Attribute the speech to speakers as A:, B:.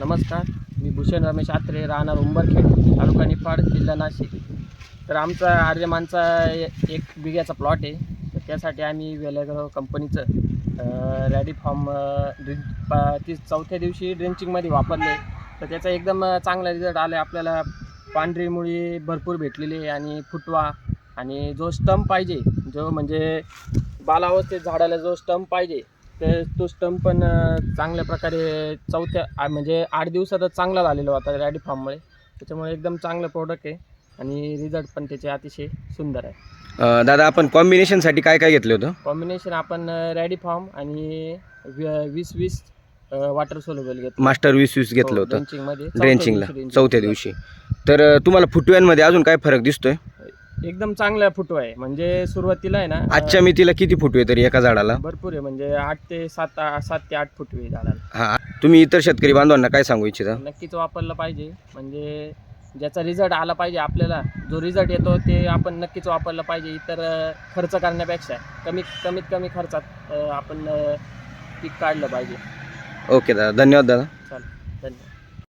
A: नमस्कार मी भूषण रमेश आत्रे राहणार उंबरखेड तालुका निफाड जिल्हा नाशिक. तर आमचा आर्यमानचा ए- एक बिघ्याचा प्लॉट आहे. तर त्यासाठी आम्ही वेलेग्रो कंपनीचं रॅडी फॉर्म ड्रिं पा- ती चौथ्या दिवशी ड्रिंचिंगमध्ये वापरले. तर त्याचा एकदम चांगला रिझल्ट आला आहे. आपल्याला पांढरी मुळी भरपूर भेटलेली आहे आणि फुटवा आणि जो स्टंप पाहिजे जो म्हणजे बालावस्थेत झाडाला जो स्टंप पाहिजे तर तो स्टंप पण चांगल्या प्रकारे चौथ्या म्हणजे आठ दिवसातच चांगला झालेला होता रॅडी फार्ममुळे त्याच्यामुळे एकदम चांगलं प्रोडक्ट आहे आणि रिझल्ट पण त्याचे अतिशय सुंदर आहे.
B: अ, दादा आपण कॉम्बिनेशनसाठी काय काय घेतलं होतं?
A: कॉम्बिनेशन आपण रॅडी फार्म आणि वी- वीस वीस वॉटर सोलेबल घेतो
B: मास्टर वीस वीस घेतलं होतं.
A: ड्रेंचिंगमध्ये
B: ड्रेंचिंगला. चौथ्या दिवशी तर अ, तुम्हाला फुटव्यांमध्ये अजून काय फरक दिसतोय?
A: एकदम चांगला फुटवा आहे. म्हणजे सुरुवातीला आहे ना
B: आजच्या मितीला किती फुटवे तरी एका झाडाला?
A: भरपूर आहे. म्हणजे आठ ते सात सात ते आठ फुटवे झाडाला.
B: हा. तुम्ही इतर शेतकरी बांधवांना काय सांगू इच्छिता?
A: नक्कीच वापरलं पाहिजे. म्हणजे ज्याचा रिझल्ट आला पाहिजे आपल्याला जो रिझल्ट येतो ते आपण नक्कीच वापरलं पाहिजे. इतर खर्च करण्यापेक्षा कमीत कमीत कमी खर्चात अ, आपण अ, पीक काढलं पाहिजे.
B: ओके दादा. धन्यवाद दादा.
A: चालेल. धन्यवाद.